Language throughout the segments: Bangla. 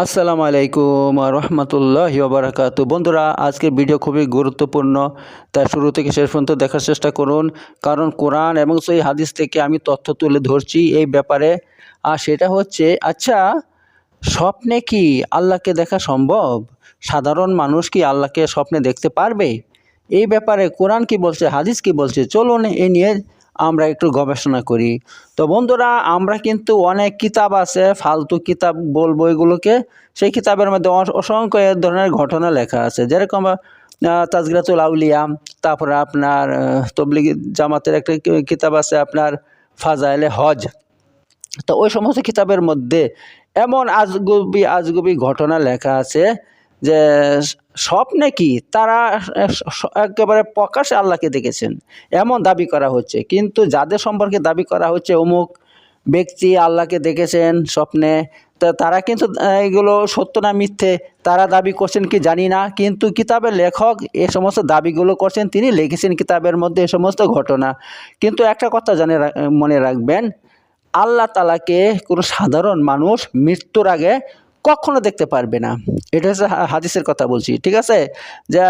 আসসালামু আলাইকুম রহমতুল্লাহ বারাকাতু বন্ধুরা, আজকের ভিডিও খুবই গুরুত্বপূর্ণ, তাই শুরু থেকে শেষ পর্যন্ত দেখার চেষ্টা করুন, কারণ কোরআন এবং সেই হাদিস থেকে আমি তথ্য তুলে ধরছি এই ব্যাপারে। আর সেটা হচ্ছে আচ্ছা স্বপ্নে কি আল্লাহকে দেখা সম্ভব? সাধারণ মানুষ কি আল্লাহকে স্বপ্নে দেখতে পারবে? এই ব্যাপারে কোরআন কি বলছে, হাদিস কি বলছে? চলুন এ নিয়ে আমরা একটু গবেষণা করি। তো বন্ধুরা, আমরা কিন্তু অনেক কিতাব আছে, ফালতু কিতাব বলব এগুলোকে। সেই কিতাবের মধ্যে অস- অসংখ্য ধরনের ঘটনা লেখা আছে। যেরকম তাজগিরাতুল আউলিয়া, তারপরে আপনার তবলিগ জামাতের একটা কিতাব আছে আপনার ফাজাইলে হজ। তো ওই সমস্ত কিতাবের মধ্যে এমন আজগুবি আজগুবি ঘটনা লেখা আছে। যে স্বপ্নে কি? তারা একেবারে প্রকাশ্যে আল্লাহকে দেখেছেন। এমন দাবি করা হচ্ছে। কিন্তু যাদের সম্পর্কে দাবি করা হচ্ছে, অমুক ব্যক্তি আল্লাহকে দেখেছেন স্বপ্নে, তা তারা কিন্তু এগুলো সত্য না মিথ্যে, তারা দাবি করছেন কি জানি না। কিন্তু কিতাবের লেখক এ সমস্ত দাবিগুলো করছেন, তিনি লিখেছেন কিতাবের মধ্যে এ সমস্ত ঘটনা। কিন্তু একটা কথা জানে মনে রাখবেন, আল্লাহ তালাকে কোনো সাধারণ মানুষ মৃত্যুর আগে কখনো দেখতে পারবে না। এটা হচ্ছে হাদিসের কথা বলছি, ঠিক আছে? যে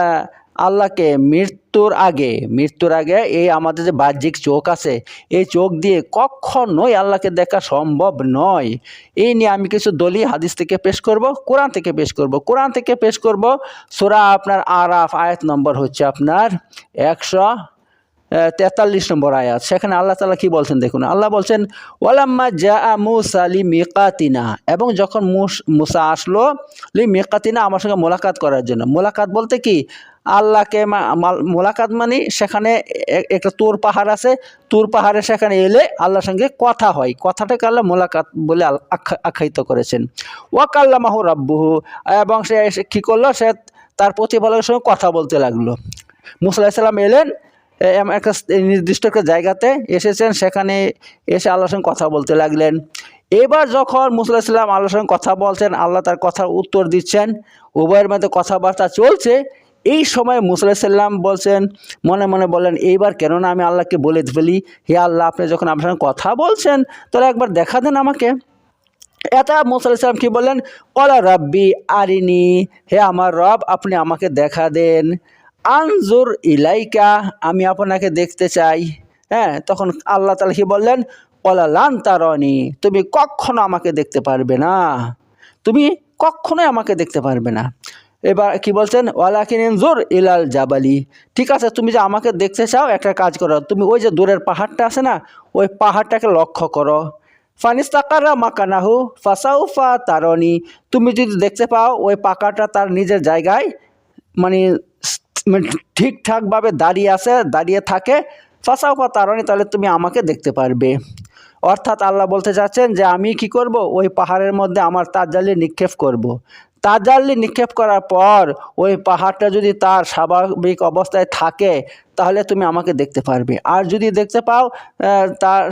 আল্লাহকে মৃত্যুর আগে মৃত্যুর আগে এই আমাদের যে বাহ্যিক চোখ আছে, এই চোখ দিয়ে কখনোই আল্লাহকে দেখা সম্ভব নয়। এই নিয়ে আমি কিছু দলি হাদিস থেকে পেশ করব, কোরআন থেকে পেশ করব। কোরআন থেকে পেশ করব, সোরা আপনার আরাফ, আয়াত নম্বর হচ্ছে আপনার একশো তেতাল্লিশ নম্বর আয়াত। সেখানে আল্লাহ তালা কি বলছেন দেখুন, আল্লাহ বলছেন, ওয়ালাম্মা জা মুসা লি মিকাতিনা এবং যখন মুস, মুসা আসলো লি মিকাতিনা আমার সঙ্গে মোলাকাত করার জন্য। মোলাকাত বলতে কি? আল্লাহকে মোলাকাত মানে সেখানে একটা তুর পাহাড় আছে, তুর পাহাড়ে সেখানে এলে আল্লাহর সঙ্গে কথা হয়। কথাটাকে আল্লাহ মোলাকাত বলে আল- আখ্যা- আখ্যায়িত করেছেন। ওয়াকাল্লামাহু রাব্বুহু। এবং সে কী করল? সে তার প্রতিপালকের সঙ্গে কথা বলতে লাগল। মুসা এলেন একটা নির্দিষ্ট একটা জায়গাতে এসেছেন, সেখানে এসে আল্লাহর সঙ্গে কথা বলতে লাগলেন। এবার যখন মুসলাম আল্লাহর সঙ্গে কথা বলছেন, আল্লাহ তার কথার উত্তর দিচ্ছেন, উভয়ের মধ্যে কথাবার্তা চলছে। এই সময় মুসলাম বলছেন, মনে মনে বলেন এইবার কেননা আমি আল্লাহকে বলে ফেলি, হে আল্লাহ, আপনি যখন আপনার সঙ্গে কথা বলছেন, তাহলে একবার দেখা দেন আমাকে। এটা মুসা ইসলাম কি বললেন, কলা রাব্বি আরিনি, হে আমার রব, আপনি আমাকে দেখা দেন। আনজুর ইলাইকা, আমি আপনাকে দেখতে চাই। হ্যাঁ তখন আল্লাহ তালা কি বললেন? কলা লান তারনি তুমি কখনো আমাকে দেখতে পারবে না। তুমি কখনোই আমাকে দেখতে পারবে না। এবার কি বলছেন? ওয়ালাকিন ইনজুর ইলাল জাবালি ঠিক আছে, তুমি যে আমাকে দেখতে চাও, একটা কাজ করো। তুমি ওই যে দূরের পাহাড়টা আছে না, ওই পাহাড়টাকে লক্ষ্য করো। ফানিস্তাকারা মাকানাহু ফাসাউফা তারনি, তুমি যদি দেখতে পাও, ওই পাকাটা তার নিজের জায়গায় মানে ঠিকঠাকভাবে দাঁড়িয়ে আছে, দাঁড়িয়ে থাকে। ফাসাউফা তারনি তাহলে তুমি আমাকে দেখতে পারবে। অর্থাৎ আল্লাহ বলতে চাচ্ছেন যে, আমি কি করব? ওই পাহাড়ের মধ্যে আমার তাজ্জালি নিক্ষেপ করব। তাজ্জালি নিক্ষেপ করার পর ওই পাহাড়টা যদি তার স্বাভাবিক অবস্থায় থাকে, তাহলে তুমি আমাকে দেখতে পারবে। আর যদি দেখতে পাও তার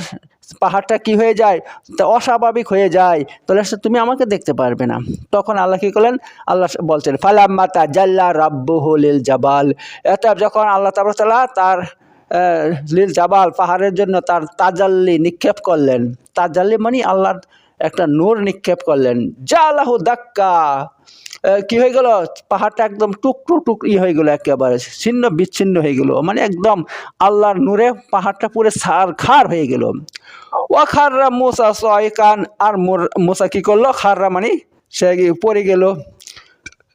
পাহাড়টা কি হয়ে যায়? তা অস্বাভাবিক হয়ে যায়। তাহলে তুমি আমাকে দেখতে পারবে না। তখন আল্লাহ কী করলেন? আল্লাহ বলছেন ফালাম্মা তাজাল্লা রাব্বুহু লিল জাবাল। এটা যখন আল্লাহ তালা তার লিল জাবাল পাহাড়ের জন্য তার তাজাল্লি নিক্ষেপ করলেন। তাজাল্লি মানে আল্লাহর একটা নূর নিক্ষেপ করলেন। জালাহু দাক্কা। আহ, কি হয়ে গেল? পাহাড়টা একদম টুকরো টুক ই হয়ে গেল একেবারে, ছিন্ন বিচ্ছিন্ন হয়ে গেল। মানে একদম আল্লাহর নূরে পাহাড়টা পুরো সার খার হয়ে গেল। ও খাররা মোসা সয়কান আর মোর- মোসা কি করল? খাররা মানে সে পড়ে গেল।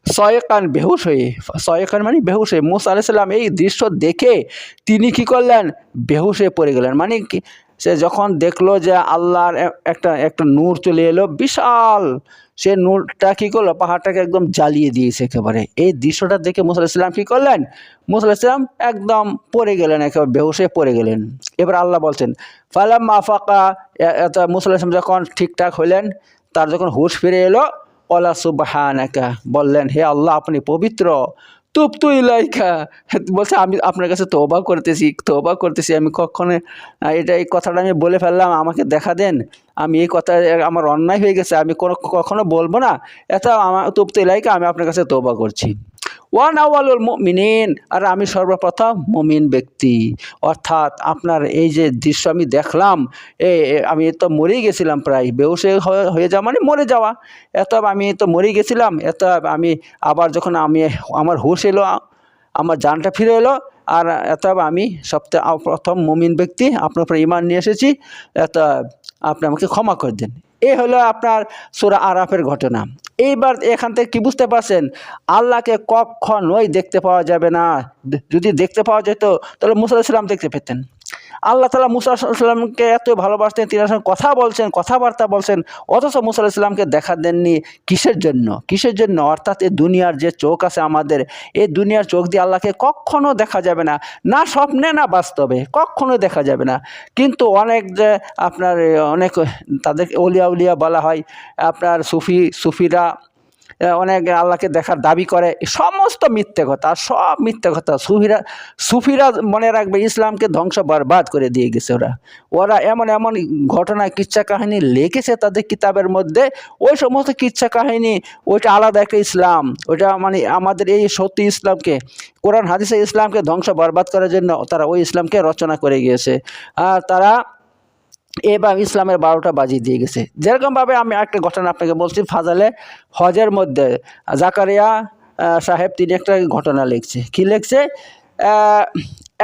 সয়কান বেহুশ হয়ে, সয়কান মানে বেহুশ হয়ে। মুসা আলাইসাল্লাম এই দৃশ্য দেখে তিনি কি করলেন? বেহুশ হয়ে পড়ে গেলেন। মানে সে যখন দেখল যে আল্লাহর একটা একটা নূর চলে এলো, বিশাল! সে নূরটা কী করল? পাহাড়টাকে একদম জ্বালিয়ে দিয়েছে একেবারে। এই দৃশ্যটা দেখে মুসা আলাইসাল্লাম কী করলেন? মুসা আলাইসাল্লাম একদম পড়ে গেলেন, একেবারে হয়ে পড়ে গেলেন। এবার আল্লাহ বলছেন ফালাম মাফাকা মুসা আলাইসলাম যখন ঠিকঠাক হলেন তার যখন হুশ ফিরে এলো ওলা সুবাহানাকা। বললেন, হে আল্লাহ, আপনি পবিত্র। তুপ তু ইলাইকা। বলছে, আমি আপনার কাছে তোবা করতেছি তোবা করতেছি। আমি কখনো এটা এই কথাটা আমি বলে ফেললাম, আমাকে দেখা দেন। আমি এই কথা, আমার অন্যায় হয়ে গেছে, আমি কোনো, কখনো বলব না। এটা আমার তুপ তু ইলাইকা, আমি আপনার কাছে তোবা করছি। ওয়ান আওয়ালুল মিনিন আর আমি সর্বপ্রথম মমিন ব্যক্তি। অর্থাৎ আপনার এই যে দৃশ্য আমি দেখলাম, এ আমি তো মরেই গেছিলাম প্রায়। বেউসে হয়ে- যাওয়া মানে মরে যাওয়া। এত আমি তো মরেই গেছিলাম এত আমি আবার যখন আমি আমার হুশ এলো, আমার জানটা ফিরে এলো, আর এত আমি সপ্তাহে প্রথম মমিন ব্যক্তি, আপনার উপর ইমান নিয়ে এসেছি। এত আপনি আমাকে ক্ষমা করে দেন। এই হলো আপনার সুরা আরাফের ঘটনা। এইবার এখান থেকে কি বুঝতে পারছেন? আল্লাহকে কখনোই দেখতে পাওয়া যাবে না। যদি দেখতে পাওয়া যেত, তাহলে মুসাল্লাহ সাল্লাম দেখতে পেতেন। আল্লাহ তালা মুসা সাল্লামকে এত ভালোবাসতেন তিনি সঙ্গে কথা বলছেন কথাবার্তা বলছেন অথচ মুসা ইসলামকে দেখা দেননি কিসের জন্য? কিসের জন্য? অর্থাৎ এই দুনিয়ার যে চোখ আছে আমাদের এই দুনিয়ার চোখ দিয়ে আল্লাহকে কখনো দেখা যাবে না। না স্বপ্নে না বাস্তবে কখনো দেখা যাবে না। কিন্তু অনেক যে আপনার এ, অনেক তাদের অলিয়া উলিয়া বলা হয় আপনার সুফি সুফিরা এ, অনেক আল্লাহকে দেখার দাবি করে। সমস্ত মিথ্যে কথা, সব মিথ্যে কথা। সুফিরা সুফিরা মনে রাখবে ইসলামকে ধ্বংস বরবাদ করে দিয়ে গেছে ওরা। ওরা এমন এমন ঘটনা কিচ্ছা কাহিনী লিখেছে তাদের কিতাবের মধ্যে। ওই সমস্ত কিচ্ছা কাহিনী, ওইটা আলাদা একটা ইসলাম। ওইটা মানে আমাদের এই সত্যি ইসলামকে, কোরআন, হাদিসে ইসলামকে ধ্বংস বরবাদ করার জন্য তারা ওই ইসলামকে রচনা করে গিয়েছে। আর তারা এবার ইসলামের বারোটা বাজিয়ে দিয়ে গেছে। যেরকমভাবে আমি একটা ঘটনা আপনাকে বলছি, ফাজালে হজের মধ্যে জাকারিয়া সাহেব তিনি একটা ঘটনা লিখছে। কি লিখছে?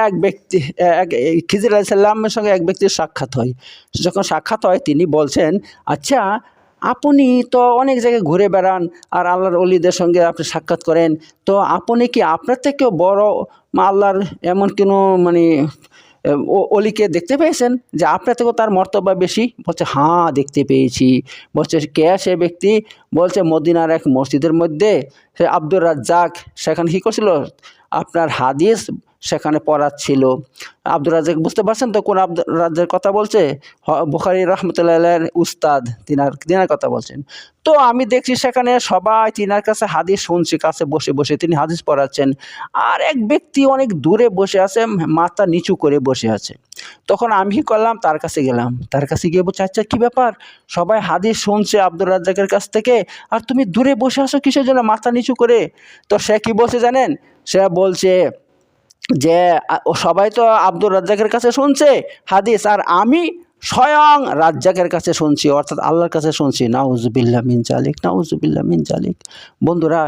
এক ব্যক্তি এক খিজির আলাইসাল্লামের সঙ্গে এক ব্যক্তির সাক্ষাৎ হয়। যখন সাক্ষাৎ হয় তিনি বলছেন আচ্ছা আপনি তো অনেক জায়গায় ঘুরে বেড়ান আর আল্লাহর অলিদের সঙ্গে আপনি সাক্ষাৎ করেন, তো আপনি কি আপনার থেকেও বড় আল্লাহর এমন কোনো মানে অলিকে দেখতে পেয়েছেন যে আপনার থেকেও তার মর্তব্য বেশি। বলছে হ্যাঁ দেখতে পেয়েছি। বলছে, কে সে ব্যক্তি? বলছে, মদিনার এক মসজিদের মধ্যে সে আব্দুর রাজ্জাক। সেখানে কী করছিল? আপনার হাদিস সেখানে পড়াচ্ছিল আব্দুর রাজ্জাক, বুঝতে পারছেন তো কোন আব্দুর রাজ্জাকের কথা বলছে? বুখারি রহমতুল্লাহ উস্তাদ, তিনার তিনার কথা বলছেন। তো আমি দেখছি সেখানে সবাই তিনার কাছে হাদিস শুনছি, কাছে বসে বসে তিনি হাদিস পড়াচ্ছেন। আর এক ব্যক্তি অনেক দূরে বসে আছে, মাথা নিচু করে বসে আছে। তখন আমি করলাম, তার কাছে গেলাম। তার কাছে গিয়ে বলছে আচ্ছা কী ব্যাপার? সবাই হাদিস শুনছে আব্দুর রাজ্জাকের কাছ থেকে। আর তুমি দূরে বসে আছো কিসের জন্য মাথা নিচু করে? তো সে কি বলছে জানেন? সে বলছে যে সবাই তো আব্দুর রাজ্জাকের কাছে শুনছে হাদিস, আর আমি স্বয়ং রাজ্জাকের কাছে শুনছি, অর্থাৎ আল্লাহর কাছে শুনছি। নাউজুবিল্লা মিন জালিক নাউজুবিল্লা মিন জালিক। বন্ধুরা,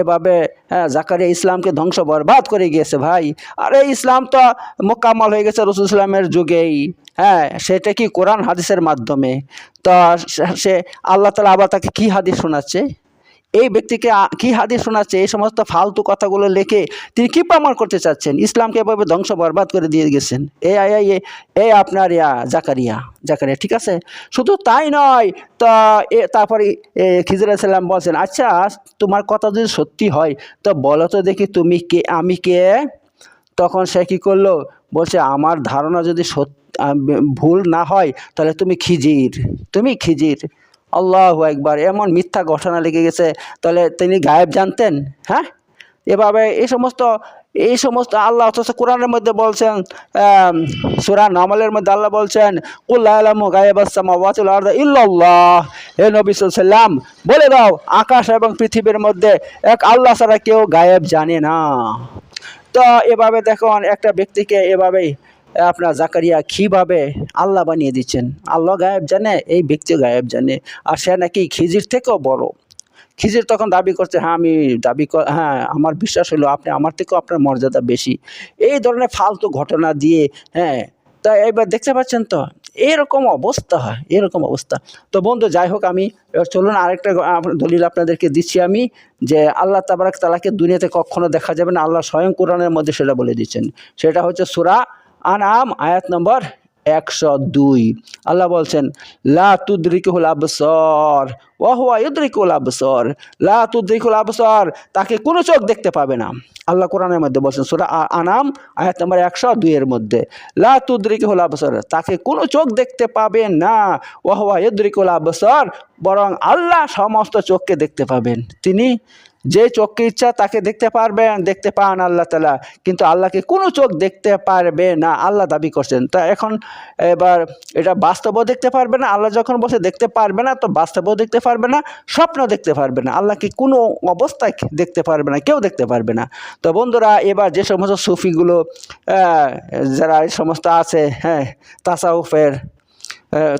এভাবে হ্যাঁ জাকারিয়া ইসলামকে ধ্বংস বরবাদ করে গিয়েছে ভাই। আর এই ইসলাম তো মোকাম্মল হয়ে গেছে রসুল ইসলামের যুগেই। হ্যাঁ সেটা কি কোরআন হাদিসের মাধ্যমে? তো সে আল্লাহ তালা আবার তাকে কী হাদিস শোনাচ্ছে? এই ব্যক্তিকে কি হাদিস শোনাচ্ছে? এই সমস্ত ফালতু কথাগুলো লেখে তিনি কি প্রমাণ করতে চাচ্ছেন? ইসলামকে এভাবে ধ্বংস বরবাদ করে দিয়ে গেছেন। এ আই আই এই আপনার ইয়া জাকারিয়া জাকারিয়া ঠিক আছে? শুধু তাই নয় তা এ তারপরে এ, খিজির সাল্লাম বলছেন আচ্ছা তোমার কথা যদি সত্যি হয় তো বলো তো দেখি তুমি কে আমি কে? তখন সে কী করল? বলছে আমার ধারণা যদি সত্য ভুল না হয় তাহলে তুমি খিজির তুমি খিজির। আল্লাহ একবার এমন মিথ্যা ঘটনা লেগে গেছে। তাহলে তিনি গায়েব জানতেন হ্যাঁ? এভাবে এই সমস্ত এই সমস্ত আল্লাহ অথচ কোরআনের মধ্যে বলছেন সুরা নামলের মধ্যে আল্লাহ বলছেন ইল্লাল্লাহ। হে নবী সাল্লাম বলে দাও, আকাশ এবং পৃথিবীর মধ্যে এক আল্লাহ ছাড়া কেউ গায়েব জানে না। তো এভাবে দেখুন, একটা ব্যক্তিকে এভাবেই আপনার জাকারিয়া কীভাবে আল্লাহ বানিয়ে দিচ্ছেন? আল্লাহ গায়েব জানে, এই ব্যক্তি গায়েব জানে। আর সে নাকি খিজির থেকেও বড়। খিজির তখন দাবি করছে হ্যাঁ আমি দাবি হ্যাঁ আমার বিশ্বাস হলো আপনি, আমার থেকেও আপনার মর্যাদা বেশি। এই ধরনের ফালতু ঘটনা দিয়ে হ্যাঁ তা এবার দেখতে পাচ্ছেন তো, এরকম অবস্থা হয় এরকম অবস্থা। তো বন্ধু, যাই হোক, আমি এবার চলুন আরেকটা দলিল আপনাদেরকে দিচ্ছি আমি, যে আল্লাহ তাবারাক তালাকে দুনিয়াতে কখনো দেখা যাবে না, আল্লাহ স্বয়ং কোরআনের মধ্যে সেটা বলে দিচ্ছেন। সেটা হচ্ছে সুরা আনাম, আয়াত নম্বর একশো দুই। আল্লাহ বলছেন, লা আবসর ওয়াহুয়া ইউদ্রিকুল আবসর। লা তুদ্রিকুল আবসর, তাকে কোনো চোখ দেখতে পাবে না। আল্লাহ কোরআনের মধ্যে বলছেন, সুরা আনাম, আয়াত নম্বর একশো দুইয়ের মধ্যে, লা তুদ্রিকুল আবসর, তাকে কোনো চোখ দেখতে পাবে না। ওয়াহুয়া ইউদ্রিকুল আবসর, বরং আল্লাহ সমস্ত চোখকে দেখতে পাবেন। তিনি যে চোখকে ইচ্ছা তাকে দেখতে পারবেন দেখতে পান আল্লাহ তালা কিন্তু আল্লাহকে কোনো চোখ দেখতে পারবে না, আল্লাহ দাবি করছেন। তা এখন এবার এটা বাস্তবও দেখতে পারবে না, আল্লাহ যখন বসে দেখতে পারবে না, তো বাস্তবও দেখতে পারবে না স্বপ্ন দেখতে পারবে না। আল্লাহকে কোনো অবস্থায় দেখতে পারবে না, কেউ দেখতে পারবে না। তো বন্ধুরা, এবার যে সমস্ত সুফিগুলো যারা এই সমস্ত আছে হ্যাঁ তাসাউফের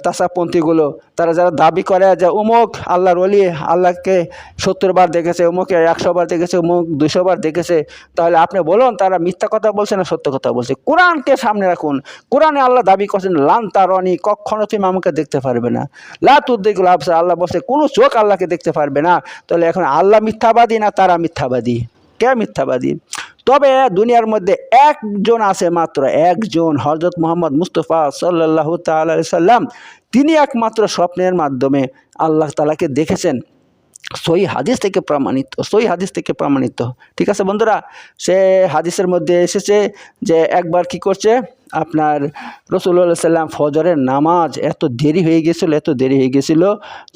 তাসাপন্থীগুলো তারা যারা দাবি করে যে অমুক আল্লাহর অলি আল্লাহকে সত্তর বার দেখেছে অমুকে একশো বার দেখেছে অমুক দুশো বার দেখেছে, তাহলে আপনি বলুন তারা মিথ্যা কথা বলছে না সত্য কথা বলছে? কোরআনকে সামনে রাখুন। কোরআনে আল্লাহ দাবি করছেন, লান তারনি, কখনো তুমি আমাকে দেখতে পারবে না। লাতুদ্দিকুল আবসা আল্লাহ বলছে, কোনো চোখ আল্লাহকে দেখতে পারবে না। তাহলে এখন আল্লাহ মিথ্যাবাদী না তারা মিথ্যাবাদী? কে মিথ্যাবাদী? তবে দুনিয়ার মধ্যে একজন আছে মাত্র, একজন হজরত মোহাম্মদ মুস্তফা সাল্লাহ তাল্লাহ সাল্লাম। তিনি একমাত্র স্বপ্নের মাধ্যমে আল্লাহ তালাকে দেখেছেন। সই হাদিস থেকে প্রমাণিত সই হাদিস থেকে প্রমাণিত। ঠিক আছে বন্ধুরা, সে হাদিসের মধ্যে এসেছে যে একবার কি করছে? আপনার রসুল্লাহ সাল্লাম ফজরের নামাজ এত দেরি হয়ে গেছিল, এত দেরি হয়ে গেছিল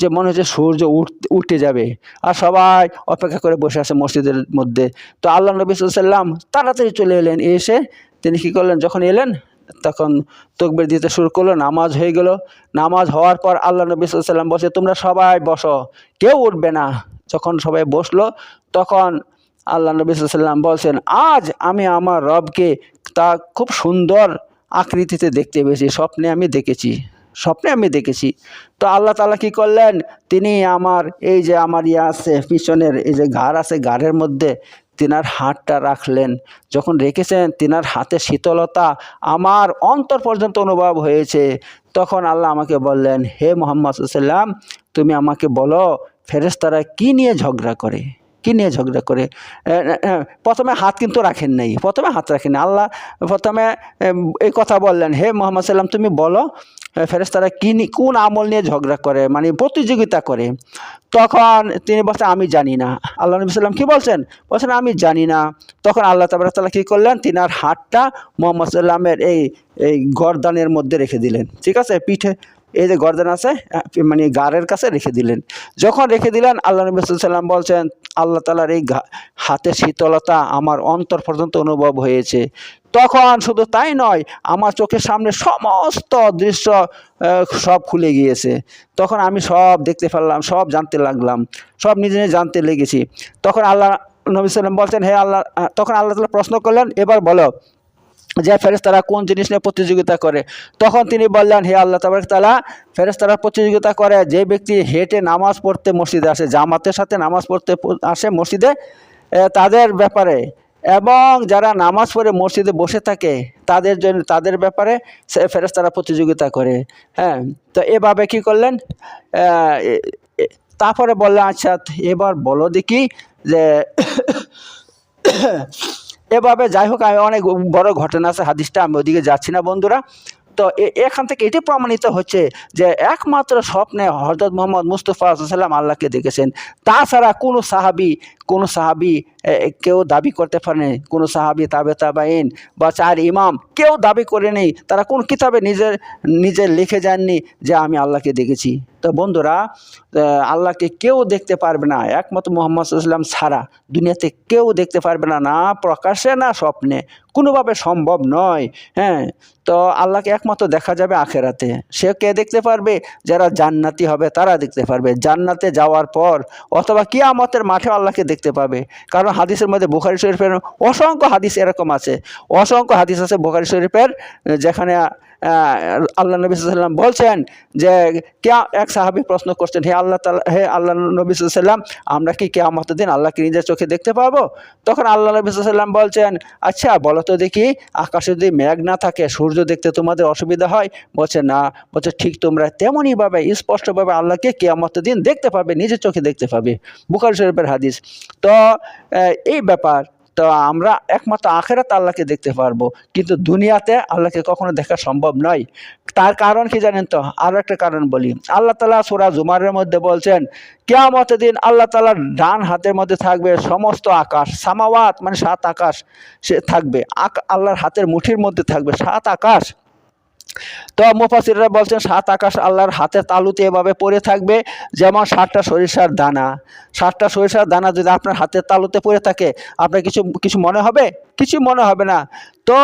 যে মনে হচ্ছে সূর্য উঠ, উঠে যাবে। আর সবাই অপেক্ষা করে বসে আছে মসজিদের মধ্যে। তো আল্লাহ নবী সাল্লাম তাড়াতাড়ি চলে এলেন, এসে তিনি কী করলেন? যখন এলেন, তখন তকবির দিতে শুরু করল, নামাজ হয়ে গেল। নামাজ হওয়ার পর আল্লাহ নবী সাল্লাম বসে তোমরা সবাই বসো, কেউ উঠবে না। যখন সবাই বসল, তখন আল্লাহ নবী সাল্লাম বলছেন, আজ আমি আমার রবকে তা খুব সুন্দর আকৃতিতে দেখতে পেয়েছি, স্বপ্নে আমি দেখেছি, স্বপ্নে আমি দেখেছি। তো আল্লাহ তালা কি করলেন? তিনি আমার, এই যে আমার ইয়ে আছে, পিছনের এই যে ঘাড় আছে, ঘাড়ের মধ্যে তিনার হাতটা রাখলেন। যখন রেখেছেন, তিনার হাতে শীতলতা আমার অন্তর পর্যন্ত অনুভব হয়েছে। তখন আল্লাহ আমাকে বললেন, হে মোহাম্মদ সাল্লাম তুমি আমাকে বলো ফেরেস্তারা কি নিয়ে ঝগড়া করে? কি নিয়ে ঝগড়া করে? প্রথমে হাত কিন্তু রাখেন নাই। প্রথমে হাত রাখেন। আল্লাহ প্রথমে এই কথা বললেন হে মোহাম্মদ সাল্লাম তুমি বলো এ, ফেরেশতারা কি কোন আমল নিয়ে ঝগড়া করে? মানে প্রতিযোগিতা করে? তখন তিনি বলছেন আমি জানি না। আল্লাহ নবী সাল্লাম কী বলছেন? বলছেন আমি জানি না। তখন আল্লাহ তাবার তালা কী করলেন? তিনার হাতটা মোহাম্মদ সাল্লামের এই এই গরদানের মধ্যে রেখে দিলেন। ঠিক আছে? পিঠে এই যে গর্দান আছে মানে গাড়ের কাছে রেখে দিলেন। যখন রেখে দিলেন, আল্লাহ নবী সাল্লাম বলছেন, আল্লাহ তালার এই হাতের শীতলতা আমার অন্তর পর্যন্ত অনুভব হয়েছে। তখন শুধু তাই নয়, আমার চোখের সামনে সমস্ত দৃশ্য সব খুলে গিয়েছে। তখন আমি সব দেখতে ফেললাম সব জানতে লাগলাম, সব নিজে নিজে জানতে লেগেছি। তখন আল্লাহ নবী সাল্লাম বলছেন, হে আল্লাহ তখন আল্লাহ তালা প্রশ্ন করলেন, এবার বলো যে ফেরেস্তারা কোন জিনিস নিয়ে প্রতিযোগিতা করে, তখন তিনি বললেন, হে আল্লাহ তাবারক তালা ফেরেস্তারা প্রতিযোগিতা করে, যে ব্যক্তি হেঁটে নামাজ পড়তে মসজিদে আসে, জামাতের সাথে নামাজ পড়তে আসে মসজিদে তাদের ব্যাপারে, এবং যারা নামাজ পড়ে মসজিদে বসে থাকে, তাদের জন্য তাদের ব্যাপারে সে ফেরেস্তারা প্রতিযোগিতা করে হ্যাঁ। তো এভাবে কি করলেন? তারপরে বললেন আচ্ছা এবার বলো দেখি যে এভাবে যাই হোক, আমি অনেক বড় ঘটনা আছে, হাদিসটা আমি ওদিকে যাচ্ছি না বন্ধুরা। তো এখান থেকে এটি প্রমাণিত হচ্ছে যে একমাত্র স্বপ্নে হজরত মোহাম্মদ মুস্তফা সাল্লাম আল্লাহকে দেখেছেন। তাছাড়া কোনো সাহাবি কোনো সাহাবি কেউ দাবি করতে পারেনি, কোনো সাহাবি, তাবে তাবাইন বা চার ইমাম কেউ দাবি করে নেই তারা কোন কিতাবে নিজের, নিজে লিখে যাননি যে আমি আল্লাহকে দেখেছি। তো বন্ধুরা আল্লাহকে কেউ দেখতে পারবে না, একমাত্র মোহাম্মদ সাল্লাম ছাড়া। দুনিয়াতে কেউ দেখতে পারবে না না প্রকাশে, না স্বপ্নে। কোনোভাবে সম্ভব নয় হ্যাঁ? তো আল্লাহকে একমাত্র দেখা যাবে আখেরাতে। সে কে দেখতে পারবে? যারা জান্নাতি হবে, তারা দেখতে পারবে। জান্নাতে যাওয়ার পর অথবা কিয়ামতের মাঠে আল্লাহকে দেখতে পাবে। কারণ হাদিসের মধ্যে বুখারি শরীফের অসংখ্য হাদিস এরকম আছে। অসংখ্য হাদিস আছে বুখারি শরীফের, যেখানে আল্লাহ নবী সাল্লাম বলছেন যে কে এক সাহাবি প্রশ্ন করছেন, হে আল্লাহ তালা হে আল্লাহ নবী সাল্লাম আমরা কি কে আমাদের দিন আল্লাহকে নিজের চোখে দেখতে পাবো? তখন আল্লাহ নবী সাল্লাম বলছেন আচ্ছা বলো তো দেখি, আকাশে যদি মেঘ না থাকে, সূর্য দেখতে তোমাদের অসুবিধা হয়? বলছে, না। বলছে, ঠিক তোমরা তেমনইভাবে স্পষ্টভাবে আল্লাহকে কে আমাদের দিন দেখতে পাবে, নিজের চোখে দেখতে পাবে। বুখারি শরীফের হাদিস। তো এই ব্যাপার তো আমরা একমাত্র আখেরাতে আল্লাহকে দেখতে পারব। কিন্তু দুনিয়াতে আল্লাহকে কখনো দেখা সম্ভব নয়। তার কারণ কি জানেন তো? আরও একটা কারণ বলি। আল্লাহ তালা সুরা জুমারের মধ্যে বলছেন কেয়ামত দিন আল্লাহ তালার ডান হাতের মধ্যে থাকবে সমস্ত আকাশ, সামাওয়াত মানে সাত আকাশ সে থাকবে। আল্লাহর হাতের মুঠির মধ্যে থাকবে সাত আকাশ। তো মুফাসিররা বলছেন, সাত আকাশ আল্লাহর হাতে তালুতে এভাবে পড়ে থাকবে যেমন সাতটা সরিষার দানা। সাতটা সরিষার দানা যদি আপনার হাতের তালুতে পড়ে থাকে, আপনার কিছু কিছু মনে হবে? কিছু মনে হবে না। তো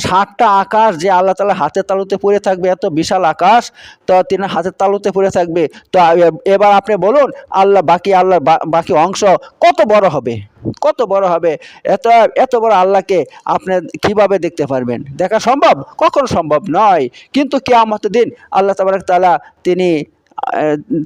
সাতটা আকাশ যে আল্লাহ তালা হাতের তালুতে পড়ে থাকবে, এত বিশাল আকাশ, তো তিনি হাতের তালুতে পড়ে থাকবে। তো এবার আপনি বলুন, আল্লাহ বাকি আল্লাহর বা- বাকি অংশ কত বড় হবে? কত বড় হবে? এত এত বড় আল্লাহকে আপনি কীভাবে দেখতে পারবেন? দেখা সম্ভব? কখন সম্ভব নয়। কিন্তু কেয়ামতের দিন আল্লাহ তাবারক তাআলা তিনি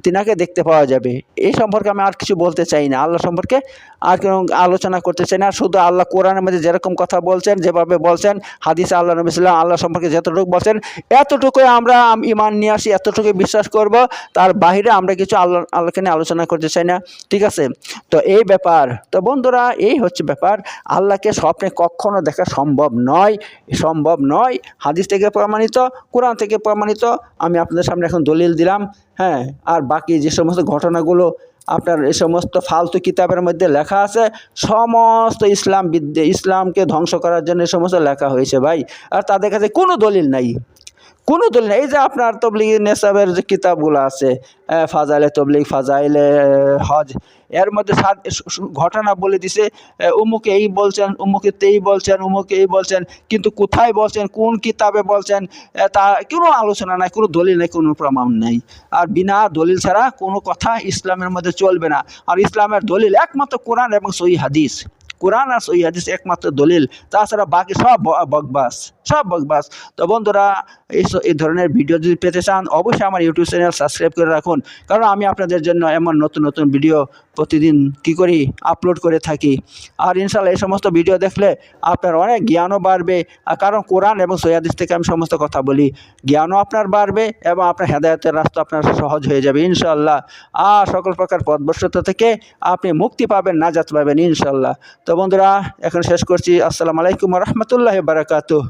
তিনাকে দেখতে পাওয়া যাবে। এই সম্পর্কে আমি আর কিছু বলতে চাই না। আল্লাহ সম্পর্কে আর কোনো আলোচনা করতে চাই না। শুধু আল্লাহ কোরআনের মধ্যে যেরকম কথা বলছেন, যেভাবে বলছেন, হাদিসে আল্লাহ নবী সাল্লাম আল্লাহ সম্পর্কে যতটুকু বলছেন, এতটুকুই আমরা আম- ইমান নিয়ে আসি, এতটুকুই বিশ্বাস করব। তার বাইরে আমরা কিছু আল্লাহ, আল্লাহকে নিয়ে আলোচনা করতে চাই না। ঠিক আছে? তো এই ব্যাপার। তো বন্ধুরা, এই হচ্ছে ব্যাপার। আল্লাহকে স্বপ্নে কখনো দেখা সম্ভব নয় সম্ভব নয়। হাদিস থেকে প্রমাণিত, কোরআন থেকে প্রমাণিত। আমি আপনাদের সামনে এখন দলিল দিলাম। হ্যাঁ আর বাকি যে সমস্ত ঘটনাগুলো আপনার এই সমস্ত ফালতু কিতাবের মধ্যে লেখা আছে, সমস্ত ইসলাম বিদ্যে, ইসলামকে ধ্বংস করার জন্য এই সমস্ত লেখা হয়েছে ভাই। আর তাদের কাছে কোনো দলিল নাই। কোনো নেই। এই যে আপনার তবলিগ নেশাবের যে কিতাবগুলো আছে ফাজাইলে তবলিগ, ফাজাইলে হজ, এর মধ্যে ঘটনা বলে দিছে উমুকে এই বলছেন, উমুকে তেই বলছেন, উমুকে এই বলছেন, কিন্তু কোথায় বলছেন, কোন কিতাবে বলছেন তা কোনো আলোচনা নাই, কোনো দলিল নেই, কোনো প্রমাণ নেই। আর বিনা দলিল ছাড়া কোনো কথা ইসলামের মধ্যে চলবে না। আর ইসলামের দলিল একমাত্র কোরআন এবং সহি হাদিস। কোরআন আর সহি হাদিস একমাত্র দলিল। তাছাড়া বাকি সব বকবাস সব বকবাস। তো বন্ধুরা, এই এই ধরনের ভিডিও যদি পেতে চান, অবশ্যই আমার ইউটিউব চ্যানেল সাবস্ক্রাইব করে রাখুন। কারণ আমি আপনাদের জন্য এমন নতুন নতুন ভিডিও প্রতিদিন কি করি? আপলোড করে থাকি। আর ইনশাল্লাহ এই সমস্ত ভিডিও দেখলে আপনার অনেক জ্ঞানও বাড়বে। কারণ কোরআন এবং সৈয়াদিস থেকে আমি সমস্ত কথা বলি। জ্ঞানও আপনার বাড়বে এবং আপনার হেদায়তের রাস্তা আপনার সহজ হয়ে যাবে ইনশাল্লাহ আর সকল প্রকার পদভ্রষ্টতা থেকে আপনি মুক্তি পাবেন, নাজাত পাবেন ইনশাল্লাহ তো বন্ধুরা, এখন শেষ করছি। আসসালামু আলাইকুম রহমতুল্লাহ বারাকাতুহ।